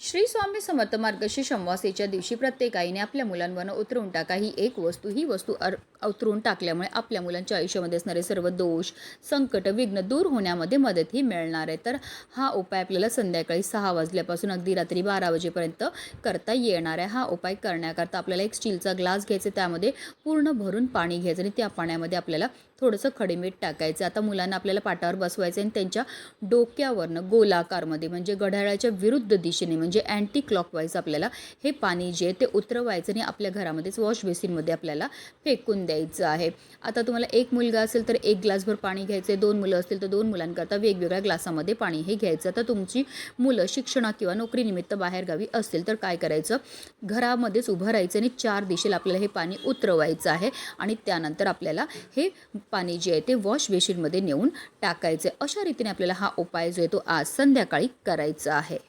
श्री स्वामी समर्थ मार्गशीर्ष संवासेच्या दिवशी प्रत्येक आईने आपल्या मुलांवर उतरवून टाका. ही एक वस्तू ही वस्तू अर अवतरून टाकल्यामुळे आपल्या मुलांच्या आयुष्यामध्ये असणारे सर्व दोष संकट विघ्न दूर होण्यामध्ये मदतही मिळणार आहे. तर हा उपाय आपल्याला संध्याकाळी सहा वाजल्यापासून अगदी रात्री बारा वाजेपर्यंत करता येणार आहे. हा उपाय करण्याकरता आपल्याला एक स्टीलचा ग्लास घ्यायचा त्यामध्ये पूर्ण भरून पाणी घ्यायचं आणि त्या पाण्यामध्ये आपल्याला थोडंसं खडीमीठ टाकायचं आता मुलांना आपल्याला पाटावर बसवायचं आणि त्यांच्या डोक्यावरनं गोलाकारमध्ये म्हणजे घड्याळाच्या विरुद्ध दिशेने म्हणजे अँटी क्लॉकवाईज आपल्याला हे पाणी जे आहे ते उतरवायचं आणि आपल्या घरामध्येच वॉश बेसिनमध्ये आपल्याला फेकून द्यायचं आहे. आता तुम्हाला एक मुलगा असेल तर एक ग्लासभर पाणी घ्यायचं आहे दोन मुलं असतील तर दोन मुलांकरता वेगवेगळ्या ग्लासामध्ये पाणी हे घ्यायचं. आता तुमची मुलं शिक्षणा किंवा नोकरीनिमित्त बाहेरगावी असतील तर काय करायचं? घरामध्येच उभं राहायचं आणि चार दिशेला आपल्याला हे पाणी उतरवायचं आहे आणि त्यानंतर आपल्याला हे पाणी जे आहे ते वॉश बेसिनमध्ये नेऊन टाकायचं आहे अशा रीतीने आपल्याला हा उपाय जो आहे तो आज संध्याकाळी करायचा आहे.